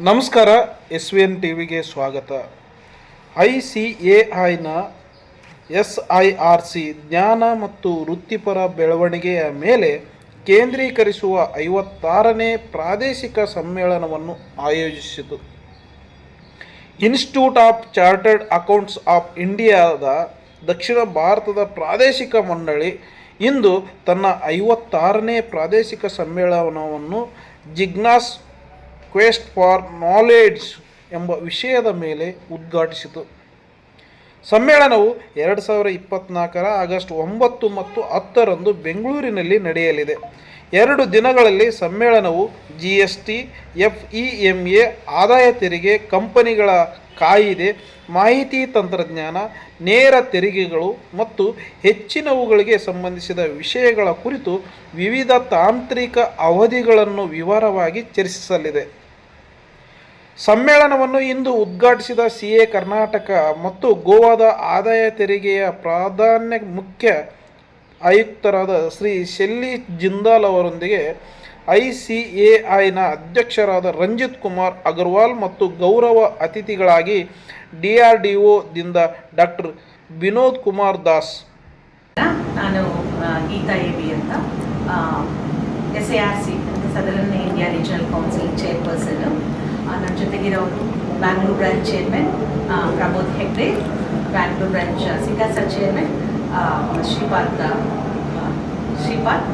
ನಮಸ್ಕಾರ S V N T ವಿಗೆ ಸ್ವಾಗತ. ಐ ಸಿ ಎ ಐನ ಎಸ್ ಐ ಆರ್ ಸಿ ಜ್ಞಾನ ಮತ್ತು ವೃತ್ತಿಪರ ಬೆಳವಣಿಗೆಯ ಮೇಲೆ ಕೇಂದ್ರೀಕರಿಸುವ ಐವತ್ತಾರನೇ ಪ್ರಾದೇಶಿಕ ಸಮ್ಮೇಳನವನ್ನು ಆಯೋಜಿಸಿತು. Institute of Chartered Accounts of ಇಂಡಿಯಾದ ದಕ್ಷಿಣ ಭಾರತದ ಪ್ರಾದೇಶಿಕ ಮಂಡಳಿ ಇಂದು ತನ್ನ ಐವತ್ತಾರನೇ ಪ್ರಾದೇಶಿಕ ಸಮ್ಮೇಳನವನ್ನು ಜಿಗ್ನಾಸ್ ಕ್ವೆಸ್ಟ್ ಫಾರ್ ನಾಲೆಡ್ಜ್ ಎಂಬ ವಿಷಯದ ಮೇಲೆ ಉದ್ಘಾಟಿಸಿತು. ಸಮ್ಮೇಳನವು ಎರಡು ಸಾವಿರ ಇಪ್ಪತ್ತ್ನಾಲ್ಕರ ಆಗಸ್ಟ್ ಒಂಬತ್ತು ಮತ್ತು ಹತ್ತರಂದು ಬೆಂಗಳೂರಿನಲ್ಲಿ ನಡೆಯಲಿದೆ. ಎರಡು ದಿನಗಳಲ್ಲಿ ಸಮ್ಮೇಳನವು G S T F E M A ಆದಾಯ ತೆರಿಗೆ, ಕಂಪನಿಗಳ ಕಾಯಿದೆ, ಮಾಹಿತಿ ತಂತ್ರಜ್ಞಾನ, ನೇರ ತೆರಿಗೆಗಳು ಮತ್ತು ಹೆಚ್ಚಿನವುಗಳಿಗೆ ಸಂಬಂಧಿಸಿದ ವಿಷಯಗಳ ಕುರಿತು ವಿವಿಧ ತಾಂತ್ರಿಕ ಅವಧಿಗಳನ್ನು ವಿವರವಾಗಿ ಚರ್ಚಿಸಲಿದೆ. ಸಮ್ಮೇಳನವನ್ನು ಇಂದು ಉದ್ಘಾಟಿಸಿದ ಸಿ ಎ ಕರ್ನಾಟಕ ಮತ್ತು ಗೋವಾದ ಆದಾಯ ತೆರಿಗೆಯ ಪ್ರಾಧಾನ್ಯ ಮುಖ್ಯ ಆಯುಕ್ತರಾದ ಶ್ರೀ ಶೆಲ್ಲಿ ಜಿಂದಾಲ್ ಅವರೊಂದಿಗೆ ಐ ಸಿ ಎ ಐನ ಅಧ್ಯಕ್ಷರಾದ ರಂಜಿತ್ ಕುಮಾರ್ ಅಗರ್ವಾಲ್ ಮತ್ತು ಗೌರವ ಅತಿಥಿಗಳಾಗಿ ಡಿ ಆರ್ ಡಿ ಒದಿಂದ ಡಾಕ್ಟರ್ ವಿನೋದ್ ಕುಮಾರ್ ದಾಸ್. ನಾನು ಗೀತಾ ಎ ಅಂತ. S A R C Southern India Regional Council chairperson. ನನ್ನ ಜೊತೆಗಿರೋರು Bangalore branch chairman Pramod Hegde Bangalore branch ಸಿಕಾಸ chairman Shripada Shripad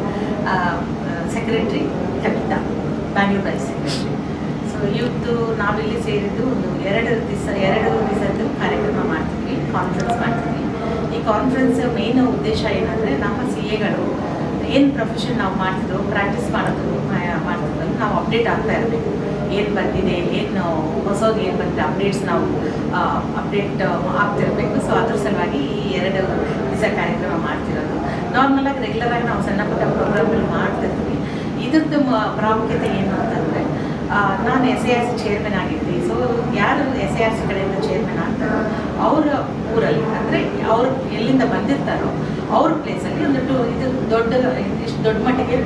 secretary Kavitha Bangalore branch secretary so ಇವತ್ತು ನಾವಿಲ್ಲಿ ಸೇರಿದ್ದು ಒಂದು ಎರಡು ದಿವಸ, ಎರಡು ದಿವಸದ್ದು ಕಾರ್ಯಕ್ರಮ ಮಾಡ್ತೀವಿ ಕಾನ್ಫರೆನ್ಸ್ ಮಾಡ್ತೀವಿ. ಈ ಕಾನ್ಫರೆನ್ಸ್ ಮೇನ್ ಉದ್ದೇಶ ಏನಂದರೆ ನಮ್ಮ ಸಿ ಎಗಳು ಏನು ಪ್ರೊಫೆಷನ್ ನಾವು ಮಾಡ್ತಿದ್ರು ಪ್ರಾಕ್ಟೀಸ್ ಮಾಡೋದು ಮಾಡ್ತಿದ್ರು, ನಾವು ಅಪ್ಡೇಟ್ ಆಗ್ತಾ ಇರಬೇಕು. ಏನು ಬಂದಿದೆ, ಏನು ಹೊಸದು ಏನು ಬಂದಿದೆ ಅಪ್ಡೇಟ್ಸ್ ನಾವು ಅಪ್ಡೇಟ್ ಆಗ್ತಿರಬೇಕು. ಸೊ ಅದ್ರ ಸಲುವಾಗಿ ಈ ಎರಡು ದಿವಸ ಕಾರ್ಯಕ್ರಮ ಮಾಡ್ತಿರೋದು. ನಾರ್ಮಲಾಗಿ ರೆಗ್ಯುಲರಾಗಿ ನಾವು ಸಣ್ಣ ಪುಟ್ಟ ಪ್ರೋಗ್ರಾಮ್ಗಳು ಮಾಡ್ತಿರ್ತೀವಿ. ಇದ್ರದ್ದು ಪ್ರಾಮುಖ್ಯತೆ ಏನು ಅಂತಂದರೆ ನಾನು S A R C chairman ಆಗಿದ್ದೆ. ಸೊ ಯಾರು ಎಸ್ ಎ ಆರ್ ಸಿ ಕಡೆಯಿಂದ ಚೇರ್ಮನ್ ಆಗ್ತಾರೋ, ಅವರ ಊರಲ್ಲಿ, ಅಂದರೆ ಅವರು ಎಲ್ಲಿಂದ ಬಂದಿರ್ತಾರೋ, ಅವ್ರ ಪ್ಲೇಸಲ್ಲಿ ಒಂದು ಇದು ದೊಡ್ಡ ಇಷ್ಟು ದೊಡ್ಡ ಮಟ್ಟಿಗೆ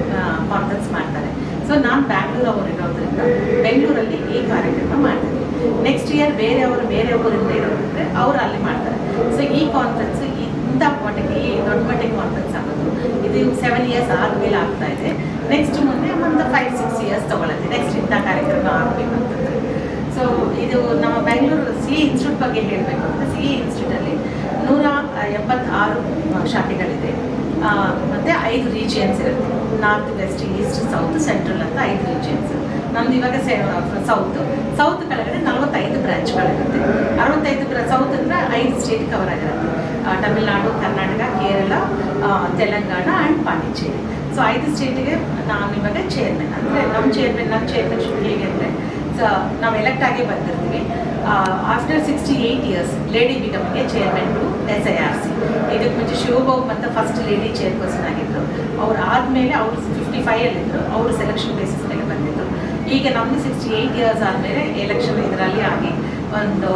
ಕಾನ್ಫರೆನ್ಸ್ ಮಾಡ್ತಾರೆ. ಸೊ ನಾನು ಬ್ಯಾಂಗ್ಳೂರ್ ಬೆಂಗಳೂರಲ್ಲಿ ಈ ಕಾರ್ಯಕ್ರಮ ಮಾಡ್ತೀನಿ. ನೆಕ್ಸ್ಟ್ ಇಯರ್ ಬೇರೆಯವರು ಬೇರೆ ಊರಿಂದ ಇರೋದ್ರೆ ಅವರು ಅಲ್ಲಿ ಮಾಡ್ತಾರೆ. ಸೊ ಈ ಕಾನ್ಫರೆನ್ಸ್ ಇಂಥ ಮಟ್ಟಿಗೆ ಈ ದೊಡ್ಡ ಮಟ್ಟಿಗೆ ಕಾನ್ಫರೆನ್ಸ್ ಆಗೋದು ಇದು ಸೆವೆನ್ ಇಯರ್ಸ್ ಆದಮೇಲೆ ಆಗ್ತಾ ಇದೆ. ನೆಕ್ಸ್ಟ್ ಮುಂದೆ ಒಂದು ಫೈವ್ ಸಿಕ್ಸ್ ಇಯರ್ಸ್ ತಗೊಳುತ್ತೆ. ನೆಕ್ಸ್ಟ್ ಇಂಥ ಕಾರ್ಯಕ್ರಮ ಆಗಬೇಕಂತಂದ್ರೆ. ಸೊ ಇದು ನಮ್ಮ ಬೆಂಗಳೂರು ಸಿ ಇನ್ಸ್ಟಿಟ್ಯೂಟ್ ಬಗ್ಗೆ ಹೇಳಬೇಕು ಅಂದರೆ ಸಿ ಇನ್ಸ್ಟಿಟ್ಯೂಟಲ್ಲಿ ನೂರ ಎಪ್ಪತ್ತಾರು ಶಾಖೆಗಳಿದೆ. ಮತ್ತೆ ಐದು ರೀಜಿಯನ್ಸ್ ಇರುತ್ತೆ. North, west, east, south, central ಅಂತ ಐದು ರೀಜಿಯನ್ಸ್. ನಮ್ದು ಇವಾಗ ಸೌತ್. ಸೌತ್ ಕೆಳಗಡೆ ನಲವತ್ತೈದು ಬ್ರಾಂಚ್ಗಳಿರುತ್ತೆ. ಅರವತ್ತೈದು ಸೌತ್ ಅಂದರೆ ಐದು ಸ್ಟೇಟ್ ಕವರ್ ಆಗಿರುತ್ತೆ. ತಮಿಳ್ನಾಡು, ಕರ್ನಾಟಕ, ಕೇರಳ ತೆಲಂಗಾಣ ಆ್ಯಂಡ್ ಪಾಂಡಿಚೇರಿ. ಸೊ, ಐದು ಸ್ಟೇಟಿಗೆ ನಾನು ಇವಾಗ ಚೇರ್ಮನ್ ಅಂದರೆ ನಮ್ಮ ಚೇರ್ಮನ್ ನಮ್ಮ ಚೇರ್ಮನ್ಶಿಪ್ ಹೇಗೆ ಅಂದರೆ, ಸೊ, ನಾವು ಎಲೆಕ್ಟ್ ಆಗಿ ಬಂದಿರ್ತೀವಿ. After sixty eight years lady ಬಿಕಮಿಗೆ chairman to S I R C ಇದಕ್ಕೆ ಮುಂಚೆ ಶಿವಭೋಗ್ ಮತ್ತು ಫಸ್ಟ್ ಲೇಡಿ ಚೇರ್ಪರ್ಸನ್ ಆಗಿದ್ದರು ಅವ್ರು ಆದಮೇಲೆ ಅವರು ಫಿಫ್ಟಿ ಫೈವಲ್ಲಿದ್ದರು ಅವರು ಸೆಲೆಕ್ಷನ್ ಬೇಸಿಸ್ ಮೇಲೆ ಬಂದಿದ್ದರು ಈಗ ನಮ್ಮದು ಸಿಕ್ಸ್ಟಿ ಏಯ್ಟ್ ಇಯರ್ಸ್ ಆದಮೇಲೆ ಎಲೆಕ್ಷನ್ ಇದರಲ್ಲಿ ಆಗಿ ಒಂದು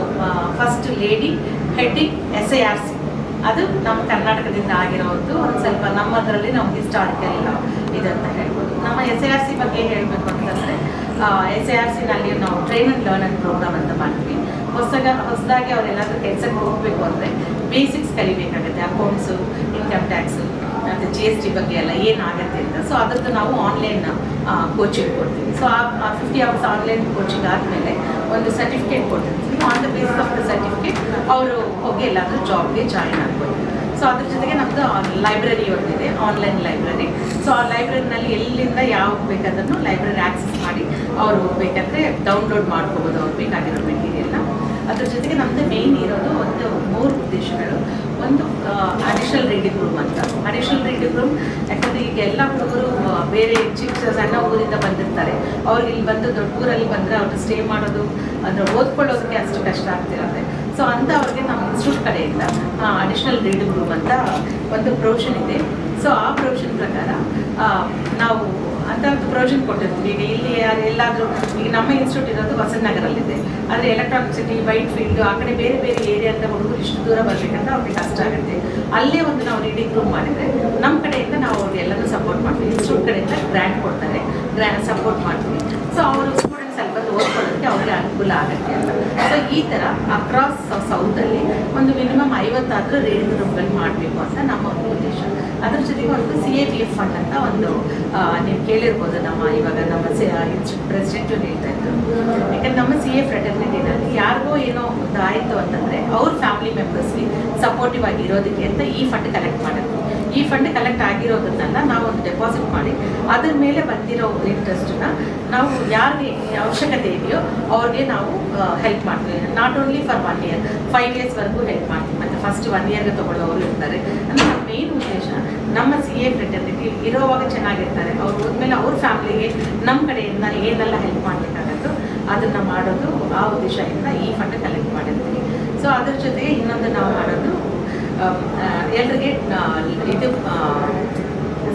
first lady heading S I R C ಅದು ನಮ್ಮ ಕರ್ನಾಟಕದಿಂದ ಆಗಿರೋದು. ಒಂದು ಸ್ವಲ್ಪ ನಮ್ಮದರಲ್ಲಿ ನಾವು ಹಿಸ್ಟಾರಿಕಲ್ ಇದಂತ ಹೇಳ್ಬೋದು. ನಮ್ಮ ಎಸ್ ಐ ಆರ್ ಸಿ ಬಗ್ಗೆ ಹೇಳಬೇಕು ಅಂತಂದರೆ ಎಸ್ ಐ ಆರ್ ಸಿನಲ್ಲಿ ನಾವು train and learn and program ಅಂತ ಮಾಡ್ತೀವಿ. ಹೊಸಗ, ಹೊಸದಾಗಿ ಅವರೆಲ್ಲಾದ್ರೂ ಕೆಲಸಕ್ಕೆ ಹೋಗಬೇಕು ಅಂದರೆ ಬೇಸಿಕ್ಸ್ ಕಲಿಬೇಕಾಗುತ್ತೆ. ಅಕೌಂಟ್ಸು ಇನ್ಕಮ್ ಟ್ಯಾಕ್ಸು ಮತ್ತು ಜಿ ಎಸ್ ಟಿ ಬಗ್ಗೆ ಎಲ್ಲ ಏನಾಗುತ್ತೆ ಅಂತ. ಸೊ ಅದರದ್ದು ನಾವು ಆನ್ಲೈನ್ ಕೋಚಿಂಗ್ ಕೊಡ್ತೀವಿ. ಸೊ ಆ ಫಿಫ್ಟಿ ಅವರ್ಸ್ ಆನ್ಲೈನ್ ಕೋಚಿಂಗ್ ಆದಮೇಲೆ ಒಂದು ಸರ್ಟಿಫಿಕೇಟ್ ಕೊಟ್ಟಿರ್ತೀವಿ. On the basis of the certificate ಅವರು ಹೋಗಿ ಎಲ್ಲಾದರೂ ಜಾಬ್ಗೆ ಜಾಯಿನ್ ಆಗ್ಬೋದು. ಸೊ ಅದ್ರ ಜೊತೆಗೆ ನಮ್ಮದು ಲೈಬ್ರರಿ ಒಂದಿದೆ ಆನ್ಲೈನ್ ಲೈಬ್ರರಿ ಸೊ ಆ ಲೈಬ್ರರಿನಲ್ಲಿ ಎಲ್ಲಿಂದ ಯಾವ ಬೇಕಾದನ್ನು ಲೈಬ್ರರಿ ಆಕ್ಸೆಸ್ ಮಾಡಿ ಅವರು ಬೇಕಾದರೆ ಡೌನ್ಲೋಡ್ ಮಾಡ್ಕೋಬೋದು. ಅವ್ರು ಬೇಕಾಗಿರೋ ಮೆಟೀರಿಯಲ್ನ ಅದ್ರ ಜೊತೆಗೆ ನಮ್ಮದು ಮೇನ್ ಇರೋದು ಒಂದು ಮೂರು ಉದ್ದೇಶಗಳು. ಒಂದು ಅಡಿಷನಲ್ ರೀಡಿಂಗ್ ರೂಮ್ ಅಂತ. ಅಡಿಷನಲ್ ರೀಡಿಂಗ್ ರೂಮ್ ಯಾಕಂದ್ರೆ ಈಗ ಎಲ್ಲ ಹುಡುಗರು ಬೇರೆ ಚಿಕ್ಕ ಸಣ್ಣ ಊರಿಂದ ಬಂದಿರ್ತಾರೆ. ಅವ್ರಿಗೆ ಇಲ್ಲಿ ಬಂದು ದೊಡ್ಡ ಊರಲ್ಲಿ ಬಂದರೆ ಅವ್ರು ಸ್ಟೇ ಮಾಡೋದು, ಅಂದರೆ ಓದ್ಕೊಳ್ಳೋದಕ್ಕೆ ಅಷ್ಟು ಕಷ್ಟ ಆಗ್ತಿರುತ್ತೆ. ಸೊ ಅಂತ ಅವ್ರಿಗೆ ನಮ್ಮ ಇನ್ಸ್ಟಿಟ್ಯೂಟ್ ಕಡೆಯಿಂದ ಅಡಿಷನಲ್ ರೀಡಿಂಗ್ ರೂಮ್ ಅಂತ ಒಂದು ಪ್ರೊವಿಷನ್ ಇದೆ. ಸೊ ಆ ಪ್ರೊವಿಷನ್ ಪ್ರಕಾರ ನಾವು ಅಂತ ಪ್ರೊವಿಷನ್ ಕೊಟ್ಟಿರ್ತೀವಿ ಈಗ ಇಲ್ಲಿ ಎಲ್ಲಾದರೂ, ಈಗ ನಮ್ಮ ಇನ್ಸ್ಟಿಟ್ಯೂಟ್ ಇರೋದು ವಸಂತನಗರಲ್ಲಿದೆ. ಆದರೆ ಎಲೆಕ್ಟ್ರಾನಿಕ್ ಸಿಟಿ ವೈಟ್ ಫೀಲ್ಡ್ ಆ ಕಡೆ ಬೇರೆ ಬೇರೆ ಏರಿಯಾದ ಹುಡುಗರು ಇಷ್ಟು ದೂರ ಬರಬೇಕಂತ ಅವ್ರಿಗೆ ಕಷ್ಟ ಆಗುತ್ತೆ. ಅಲ್ಲೇ ಒಂದು ನಾವು ರೀಡಿಂಗ್ ರೂಮ್ ಮಾಡಿದರೆ ನಮ್ಮ ಕಡೆಯಿಂದ ನಾವು ಅವ್ರಿಗೆ ಎಲ್ಲನೂ ಸಪೋರ್ಟ್ ಮಾಡ್ತೀವಿ. ಇನ್ಸ್ಟಿಟ್ಯೂಟ್ ಕಡೆಯಿಂದ ಗ್ರ್ಯಾಂಟ್ ಕೊಡ್ತಾರೆ. ಗ್ರ್ಯಾಂಟ್ ಸಪೋರ್ಟ್ ಮಾಡ್ತೀವಿ. ಸೊ ಅವರು ಸ್ಟೂಡೆಂಟ್ಸ್ ಅಲ್ಲಿ ಬಂದು ಓದ್ಕೊಳ್ಳೋದಕ್ಕೆ ಅವ್ರಿಗೆ ಅನುಕೂಲ ಆಗುತ್ತೆ ಅಂತ. ಸೊ ಈ ಥರ ಅಕ್ರಾಸ್ ಸೌತಲ್ಲಿ ಒಂದು ಮಿನಿಮಮ್ ಐವತ್ತಾದರೂ ರೇಣು ರೂಪದಲ್ಲಿ ಮಾಡಬೇಕು ಅಂತ ನಮ್ಮ ಒಂದು ಉದ್ದೇಶ. ಅದ್ರ ಜೊತೆಗೆ ಒಂದು C A P F fund ಅಂತ ಒಂದು ನೀವು ಕೇಳಿರ್ಬೋದು ನಮ್ಮ ಇವಾಗ ನಮ್ಮ ಪ್ರೆಸಿಡೆಂಟು ಹೇಳ್ತಾ ಇದ್ರು. ಯಾಕಂದ್ರೆ ನಮ್ಮ ಸಿ ಎ ಫ್ರೆಟರ್ನಿಟಿನಲ್ಲಿ ಯಾರಿಗೋ ಏನೋ ಒಂದು ಅಂತಂದ್ರೆ ಅವ್ರ ಫ್ಯಾಮಿಲಿ ಮೆಂಬರ್ಸ್ಗೆ ಸಪೋರ್ಟಿವ್ ಆಗಿ ಇರೋದಕ್ಕೆ ಅಂತ ಈ ಫಂಡ್ ಕಲೆಕ್ಟ್ ಮಾಡೋದು ಈ ಫಂಡ್ ಕಲೆಕ್ಟ್ ಆಗಿರೋದನ್ನೆಲ್ಲ ನಾವು ಒಂದು ಡೆಪಾಸಿಟ್ ಮಾಡಿ ಅದ್ರ ಮೇಲೆ ಬಂದಿರೋ ಇಂಟ್ರೆಸ್ಟನ್ನ ನಾವು ಯಾರಿಗೆ ಅವಶ್ಯಕತೆ ಇದೆಯೋ ಅವ್ರಿಗೆ ನಾವು ಹೆಲ್ಪ್ ಮಾಡ್ತೀವಿ. Not only for one year five ಇಯರ್ಸ್ವರೆಗೂ help ಮಾಡ್ತೀವಿ. ಫಸ್ಟ್ ಒನ್ ಇಯರ್ಗೆ ತೊಗೊಳ್ಳೋರು ಇರ್ತಾರೆ. ಅಂದರೆ ನಮ್ಮ ಮೇನ್ ಉದ್ದೇಶ, ನಮ್ಮ ಸಿ ಎ ಫ್ರೆಟರ್ನಿಟಿ ಇರೋವಾಗ ಚೆನ್ನಾಗಿರ್ತಾರೆ. ಅವ್ರು ಹೋದ್ಮೇಲೆ ಅವ್ರ ಫ್ಯಾಮಿಲಿಗೆ ನಮ್ಮ ಕಡೆಯಿಂದ ಏನೆಲ್ಲ ಹೆಲ್ಪ್ ಮಾಡಬೇಕಾಗತ್ತೋ ಅದನ್ನು ಮಾಡೋದು ಆ ಉದ್ದೇಶದಿಂದ ಈ ಫಂಡ್ ಕಲೆಕ್ಟ್ ಮಾಡಿರ್ತೀವಿ ಸೊ ಅದ್ರ ಜೊತೆಗೆ ಇನ್ನೊಂದು ನಾವು ಮಾಡೋದು ಎಲ್ರಿಗೆ ಇದು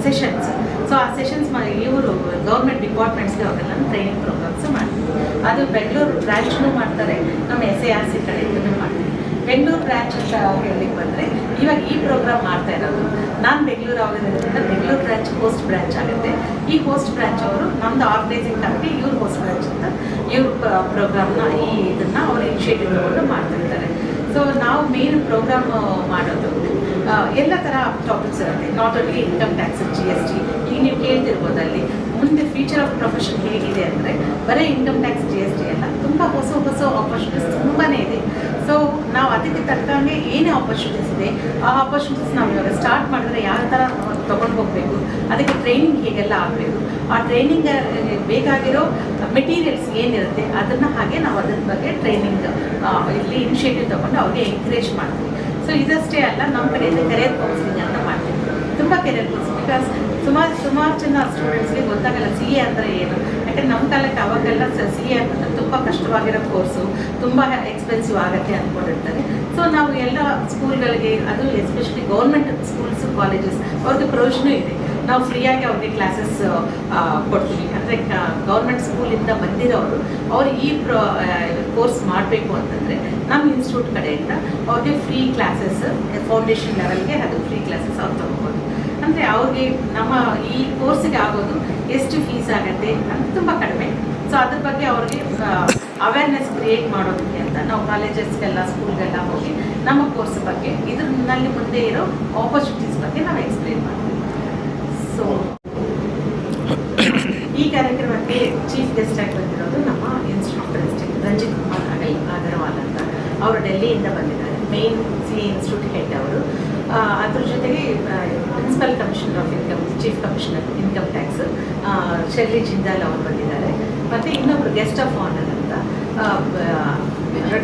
ಸೆಷನ್ಸ್ ಸೊ ಆ ಸೆಷನ್ಸ್ ಇವರು ಗೌರ್ಮೆಂಟ್ ಡಿಪಾರ್ಟ್ಮೆಂಟ್ಸ್ಗೆ ಅವರೆಲ್ಲ ಟ್ರೈನಿಂಗ್ ಪ್ರೋಗ್ರಾಮ್ಸ್ ಮಾಡ್ತೀವಿ. ಅದು ಬೆಂಗಳೂರು ಬ್ರ್ಯಾಂಚ್ನೂ ಮಾಡ್ತಾರೆ, ನಮ್ಮ ಎಸ್ ಎ ಆರ್ ಸಿ ಕಡೆಯಿಂದನೂ ಮಾಡ್ತೀವಿ. ಬೆಂಗಳೂರು ಬ್ರ್ಯಾಂಚ್ ಅಂತ ಹೇಳಲಿಕ್ಕೆ ಬಂದರೆ ಇವಾಗ ಈ ಪ್ರೋಗ್ರಾಮ್ ಮಾಡ್ತಾ ಇರೋದು. ನಾನು ಬೆಂಗಳೂರು ಆಗಿರೋದ್ರಿಂದ ಬೆಂಗಳೂರು ಬ್ರ್ಯಾಂಚ್ ಹೋಸ್ಟ್ ಬ್ರ್ಯಾಂಚ್ ಆಗುತ್ತೆ. ಈ ಹೋಸ್ಟ್ ಬ್ರ್ಯಾಂಚ್ ಅವರು ನಮ್ಮದು ಆರ್ಗನೈಸಿಂಗ್ ಕಮಿಟಿ ಇವ್ರ ಹೋಸ್ಟ್ ಬ್ರ್ಯಾಂಚ್ ಅಂತ ಇವ್ರ ಪ್ರೋಗ್ರಾಮ್ನ ಈ ಇದನ್ನು ಅವರು ಇನಿಷಿಯೇಟಿವ್ ತಗೊಂಡು ಮಾಡ್ತಿರ್ತಾರೆ ಸೊ ನಾವು ಮೇನ್ ಪ್ರೋಗ್ರಾಮ್ ಮಾಡೋದು ಎಲ್ಲ ಥರ ಟಾಪಿಕ್ಸ್ ಇರುತ್ತೆ. Not only income tax G S T ಈಗ ನೀವು ಕೇಳ್ತಿರ್ಬೋದು ಅಲ್ಲಿ. ಮುಂದೆ ಫ್ಯೂಚರ್ ಆಫ್ ಪ್ರೊಫೆಷನ್ ಹೇಗಿದೆ ಅಂದರೆ, ಬರೀ income tax G S T ಅಲ್ಲ ತುಂಬ ಹೊಸ ಹೊಸ ಆಪರ್ಚುನಿಟೀಸ್ ತುಂಬಾ ಇದೆ ಸೊ ನಾವು ಅದಕ್ಕೆ ತಕ್ಕಂಗೆ ಏನೇ ಆಪರ್ಚುನಿಟೀಸ್ ಇದೆ, ಆ ಆಪರ್ಚುನಿಟೀಸ್ ನಾವು ಇವಾಗ ಸ್ಟಾರ್ಟ್ ಮಾಡಿದ್ರೆ ಯಾವ ಥರ ತೊಗೊಂಡು ಹೋಗಬೇಕು, ಅದಕ್ಕೆ ಟ್ರೈನಿಂಗ್ ಹೇಗೆಲ್ಲ ಆಗಬೇಕು? ಆ ಟ್ರೈನಿಂಗ್ ಬೇಕಾಗಿರೋ ಮೆಟೀರಿಯಲ್ಸ್ ಏನಿರುತ್ತೆ, ಅದನ್ನು ಹಾಗೆ ನಾವು ಅದ್ರ ಬಗ್ಗೆ ಟ್ರೈನಿಂಗ್ ಇಲ್ಲಿ ಇನಿಷಿಯೇಟಿವ್ ತೊಗೊಂಡು ಅವ್ರಿಗೆ ಎಂಕರೇಜ್ ಮಾಡ್ತೀವಿ. ಸೊ ಇದಷ್ಟೇ ಅಲ್ಲ ನಮ್ಮ ಕಡೆಯಿಂದ ಕೆರಿಯರ್ ಕೌನ್ಸಿಲಿಂಗ್ ಅಂತ ಮಾಡ್ತೀವಿ. ತುಂಬ ಕೆರಿಯರ್ ಕೌನ್ಸಿಲಿಂಗ್ ಬಿಕಾಸ್ ಸುಮಾರು ಸುಮಾರು ಜನ ಸ್ಟೂಡೆಂಟ್ಸ್ಗೆ ಗೊತ್ತಾಗಲ್ಲ ಸಿ ಎ ಅಂದರೆ ಏನು? ಯಾಕಂದ್ರೆ ನಮ್ಮ ಕಾಲಕ್ಕೆ ಅವಾಗೆಲ್ಲ ಸಿ ಎ ಅಂತಂದ್ರೆ ತುಂಬ ಕಷ್ಟವಾಗಿರೋ ಕೋರ್ಸು ತುಂಬ ಎಕ್ಸ್ಪೆನ್ಸಿವ್ ಆಗುತ್ತೆ ಅಂದ್ಕೊಂಡಿರ್ತಾರೆ ಸೊ ನಾವು ಎಲ್ಲ ಸ್ಕೂಲ್ಗಳಿಗೆ ಅದು ಎಸ್ಪೆಷಲಿ ಗೌರ್ಮೆಂಟ್ ಸ್ಕೂಲ್ಸ್ ಕಾಲೇಜಸ್ ಅವ್ರದ್ದು ಪ್ರೊವಿಷನು ಇದೆ. ನಾವು ಫ್ರೀಯಾಗಿ ಅವ್ರಿಗೆ ಕ್ಲಾಸಸ್ ಕೊಡ್ತೀವಿ. ಅಂದರೆ ಗೌರ್ಮೆಂಟ್ ಸ್ಕೂಲಿಂದ ಬಂದಿರೋರು, ಅವ್ರು ಈ ಪ್ರೋ ಕೋರ್ಸ್ ಮಾಡಬೇಕು ಅಂತಂದರೆ ನಮ್ಮ ಇನ್ಸ್ಟಿಟ್ಯೂಟ್ ಕಡೆಯಿಂದ ಅವ್ರಿಗೆ ಫ್ರೀ ಕ್ಲಾಸಸ್ ಫೌಂಡೇಶನ್ ಲೆವೆಲ್ಗೆ ಅದು ಫ್ರೀ ಕ್ಲಾಸಸ್ ಅವ್ರು ತಗೋಬೋದು. ಅಂದರೆ ಅವ್ರಿಗೆ ನಮ್ಮ ಈ ಕೋರ್ಸಿಗೆ ಆಗೋದು ಎಷ್ಟು ಫೀಸ್ ಆಗುತ್ತೆ ಅಂತ ತುಂಬ ಕಡಿಮೆ. ಸೊ ಅದ್ರ ಬಗ್ಗೆ ಅವ್ರಿಗೆ ಅವೇರ್ನೆಸ್ ಕ್ರಿಯೇಟ್ ಮಾಡೋದಕ್ಕೆ ಅಂತ ನಾವು ಕಾಲೇಜಸ್ಗೆಲ್ಲ ಸ್ಕೂಲ್ಗೆಲ್ಲ ಹೋಗಿ ನಮ್ಮ ಕೋರ್ಸ್ ಬಗ್ಗೆ, ಇದ್ರಲ್ಲಿ ಮುಂದೆ ಇರೋ ಆಪರ್ಚುನಿಟೀಸ್ ಬಗ್ಗೆ ನಾವು ಎಕ್ಸ್ಪ್ಲೇನ್ ಮಾಡ್ತೀವಿ. ಸೊ ಈ ಕಾರ್ಯಕ್ರಮಕ್ಕೆ ಚೀಫ್ ಗೆಸ್ಟ್ ಆಗಿ ಬಂದಿರೋದು ನಮ್ಮ ಇನ್ಸ್ಟಿಟ್ಯೂಟ್ ಪ್ರೆಸಿಡೆಂಟ್ ರಂಜಿತ್ ಕುಮಾರ್ ಅಗಲ್, ಅಗರ್ವಾಲ್ ಅಂತ. ಅವರು ಡೆಲ್ಲಿಯಿಂದ ಬಂದಿದ್ದಾರೆ. ಮೇನ್ ಸಿ ಇನ್ಸ್ಟಿಟ್ಯೂಟ್ ಹೆಡ್ ಅವರು. ಅದ್ರ ಜೊತೆಗೆ principal commissioner of income, chief commissioner income tax Shirley Jindal ಅವರು ಬಂದಿದ್ದಾರೆ. ಮತ್ತು ಇನ್ನೊಬ್ರು ಗೆಸ್ಟ್ ಆಫ್ ಆನರ್ ಅಂತ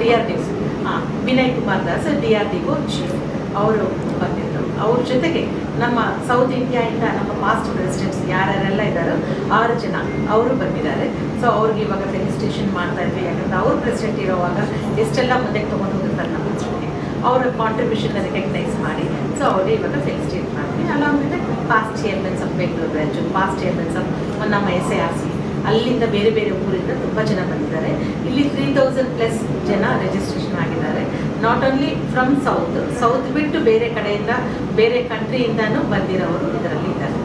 D R D Vinay Kumar Das, D R T chief ಅವರು ಬಂದಿದ್ದರು ಅವ್ರ ಜೊತೆಗೆ ನಮ್ಮ ಸೌತ್ ಇಂಡಿಯಾಯಿಂದ ನಮ್ಮ ಪಾಸ್ಟ್ ಪ್ರೆಸಿಡೆಂಟ್ಸ್ ಯಾರ್ಯಾರೆಲ್ಲ ಇದ್ದಾರೋ ಆರು ಜನ ಅವರು ಬಂದಿದ್ದಾರೆ. ಸೊ ಅವ್ರಿಗೆ ಇವಾಗ ಫೆಲಿಸ್ಟೇಷನ್ ಮಾಡ್ತಾ ಇದ್ವಿ. ಯಾಕಂದ್ರೆ ಅವ್ರ ಪ್ರೆಸಿಡೆಂಟ್ ಇರೋವಾಗ ಎಷ್ಟೆಲ್ಲ ಮುಂದೆ ತೊಗೊಂಡು ಹೋಗಿರ್ತಾರೆ ನಮ್ಮ ಅವ್ರ ಕಾಂಟ್ರಿಬ್ಯೂಷನ್ ರೆಕಗ್ನೈಸ್ ಮಾಡಿ. ಸೊ ಅವರಿಗೆ ಇವಾಗ ಮಾಡ್ತೀವಿ along with past chairmens of Bengaluru branch past chairmans of ನಮ್ಮ ಎಸ್ ಎ ಆರ್ ಸಿ ಅಲ್ಲಿಂದ ಬೇರೆ ಬೇರೆ ಊರಿಂದ ತುಂಬ ಜನ ಬಂದಿದ್ದಾರೆ. ಇಲ್ಲಿ ತ್ರೀ ತೌಸಂಡ್ ಪ್ಲಸ್ ಜನ ರಿಜಿಸ್ಟ್ರೇಷನ್ ಆಗಿದ್ದಾರೆ. Not only from south south ಬಿಟ್ಟು ಬೇರೆ ಕಡೆಯಿಂದ, ಬೇರೆ ಕಂಟ್ರಿಯಿಂದನೂ ಬಂದಿರೋರು ಇದರಲ್ಲಿ ಇದ್ದಾರೆ